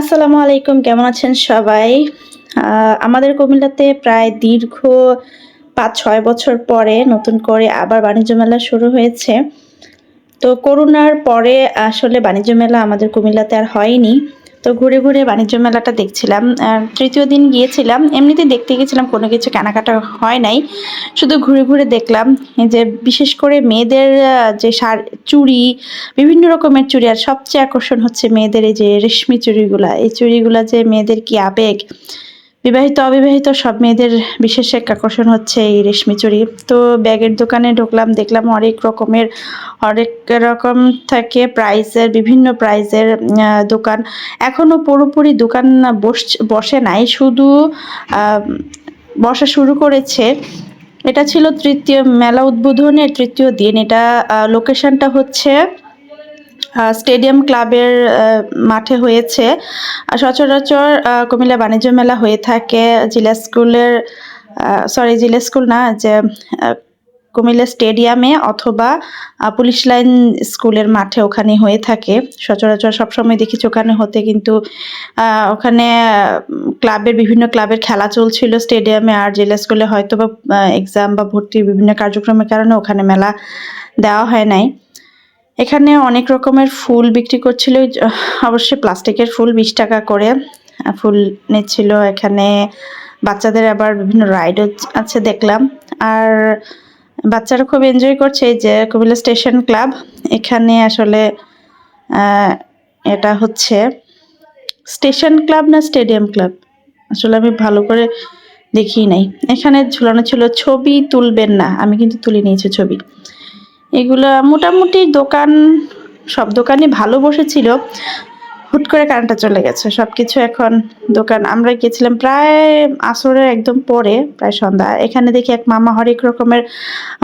আসসালামু আলাইকুম, কেমন আছেন সবাই? আমাদের কুমিল্লাতে প্রায় দীর্ঘ পাঁচ, ছয় বছর পরে নতুন করে আবার বাণিজ্য মেলা শুরু হয়েছে। তো করোনার পরে আসলে বাণিজ্য মেলা আমাদের কুমিল্লাতে আর হয়নি। তো ঘুরে ঘুরে বাণিজ্য মেলাটা দেখছিলাম। তৃতীয় দিন গিয়েছিলাম। এমনিতে দেখতে গেছিলাম কোনো কিছু কেনাকাটা হয় নাই। শুধু ঘুরে ঘুরে দেখলাম যে বিশেষ করে মেয়েদের যে সার চুড়ি, বিভিন্ন রকমের চুড়ি, আর সবচেয়ে আকর্ষণ হচ্ছে মেয়েদের এই যে রেশমি চুড়িগুলা। এই চুড়িগুলা যে মেয়েদের কি আবেগ। বিবাহিত, অবিবাহিত সব মেয়েদের বিশেষ এক আকর্ষণ হচ্ছে এই রেশমি চুরি। তো ব্যাগের দোকানে ঢুকলাম, দেখলাম অনেক রকমের, অনেক রকম থাকে প্রাইজের বিভিন্ন প্রাইজের দোকান। এখনও পুরোপুরি দোকান বস, বসে নাই, শুধু বসা শুরু করেছে। এটা ছিল তৃতীয় মেলা উদ্বোধনের তৃতীয় দিন। এটা লোকেশনটা হচ্ছে স্টেডিয়াম ক্লাবের মাঠে হয়েছে। সচরাচর কুমিল্লা বাণিজ্য মেলা হয়ে থাকে জিলা স্কুলের সরি জিলা স্কুল না, যে কুমিল্লা স্টেডিয়ামে অথবা পুলিশ লাইন স্কুলের মাঠে ওখানে হয়ে থাকে। সচরাচর সবসময় দেখেছি ওখানে হতে, কিন্তু ওখানে ক্লাবের, বিভিন্ন ক্লাবের খেলা চলছিল স্টেডিয়ামে, আর জেলা স্কুলে হয়তো বা এক্সাম বা ভর্তি বিভিন্ন কার্যক্রমের কারণে ওখানে মেলা দেওয়া হয় নাই। এখানে অনেক রকমের ফুল বিক্রি করছিল। অবশ্যই প্লাস্টিকের ফুল বিশ টাকা করে। ফুল নিচ্ছিল এখানে। বাচ্চাদের আবার বিভিন্ন রাইডও আছে দেখলাম। আর বাচ্চারা খুব এনজয় করছে যে কুমিল্লা স্টেশন ক্লাব এখানে আসলে এটা হচ্ছে স্টেশন ক্লাব না স্টেডিয়াম ক্লাব আসলে আমি ভালো করে দেখি নাই। এখানে ঝুলানো ছিল, ছবি তুলবেন না। আমি কিন্তু তুলে নিয়েছি ছবি। এগুলা মোটামুটি দোকান, সব দোকানই ভালো বসেছিল। হুট করে কারেন্টটা চলে গেছে সব কিছু এখন দোকান। আমরা গেছিলাম প্রায় আসরের একদম পরে, প্রায় সন্ধ্যা। এখানে দেখি এক মামা হরেক রকমের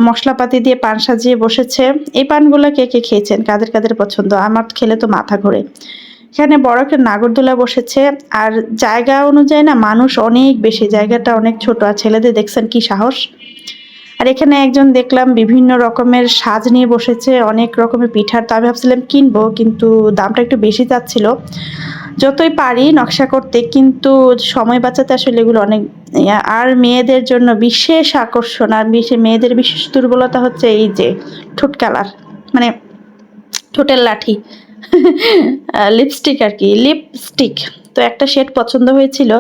মশলাপাতি দিয়ে পান সাজিয়ে বসেছে। এই পানগুলো কে কে খেয়েছেন? কাদের কাদের পছন্দ? আমার খেলে তো মাথা ঘোরে। এখানে বড় একটা নাগরদোলা বসেছে, আর জায়গা অনুযায়ী না মানুষ অনেক বেশি, জায়গাটা অনেক ছোট। আর ছেলেদের দেখছেন কি সাহস? আর এখানে একজন দেখলাম বিভিন্ন রকমের সাজ নিয়ে বসেছে, অনেক রকমের পিঠার। তো আমি ভাবছিলাম কিনবো, কিন্তু দামটা একটু বেশি যাচ্ছিল যতই পারি নকশা করতে, কিন্তু সময় বাঁচাতে আসলে এগুলো অনেক আর মেয়েদের জন্য বিশেষ আকর্ষণ, আর বিশেষ মেয়েদের বিশেষ দুর্বলতা হচ্ছে এই যে ঠোঁট কালার মানে ঠোঁটের লাঠি লিপস্টিক আর কি লিপস্টিক তো একটা শেড পছন্দ হয়েছিল।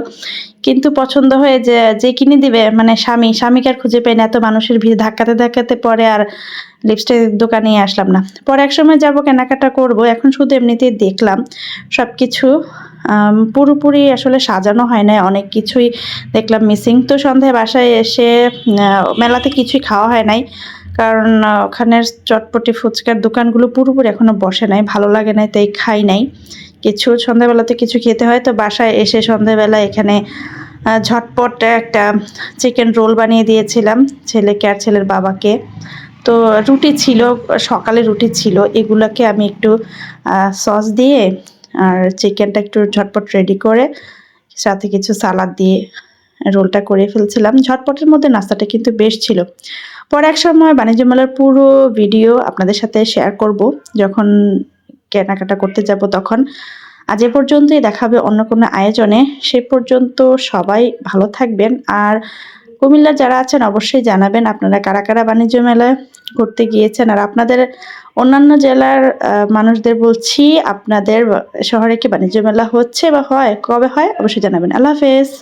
কিন্তু পছন্দ হয়ে যে যে কিনে দিবে মানে স্বামী, স্বামীকে আর খুঁজে পাই না, এত মানুষের ভিড়। ধাক্কাতে ধাক্কাতে পরে আর লিপস্টিক দোকানে আসলাম না। পরে এক সময় যাব, কেনাকাটা করব। এখন শুধু এমনিতেই দেখলাম সব কিছু পুরোপুরি আসলে সাজানো হয় না অনেক কিছুই দেখলাম মিসিং তো সন্ধ্যায় বাসায় এসে মেলাতে কিছুই খাওয়া হয় নাই। কারণ ওখানের চটপটি ফুচকার দোকানগুলো পুরোপুরি এখনও বসে নাই, ভালো লাগে নাই, তাই খাই নাই। কিছু সন্ধ্যাবেলাতে কিছু খেতে হয়, তো বাসায় এসে সন্ধ্যাবেলা এখানে ঝটপট একটা চিকেন রোল বানিয়ে দিয়েছিলাম, ছেলেকে আর ছেলের বাবাকে। তো রুটি ছিল, সকালে রুটি ছিল, এগুলোকে আমি একটু সস দিয়ে আর চিকেনটা একটু ঝটপট রেডি করে, সাথে কিছু সালাদ দিয়ে রোলটা করে ফেলছিলাম। ঝটপটের মধ্যে নাস্তাটা কিন্তু বেশ ছিল। পরে এক সময় বাণিজ্য মেলার পুরো ভিডিও আপনাদের সাথে শেয়ার করব। যখন কেনাকাটা করতে যাব তখন। আজ এ পর্যন্তই দেখাবে অন্য কোনো আয়োজনে। সে পর্যন্ত সবাই ভালো থাকবেন। আর কুমিল্লা যারা আছেন, অবশ্যই জানাবেন আপনারা কারা কারা বাণিজ্য মেলায় ঘুরতে গিয়েছেন। আর আপনাদের অন্যান্য জেলার মানুষদের বলছি, আপনাদের শহরে কি বাণিজ্য মেলা হচ্ছে বা হয়, কবে হয়, অবশ্যই জানাবেন। আল্লাহ হাফেজ।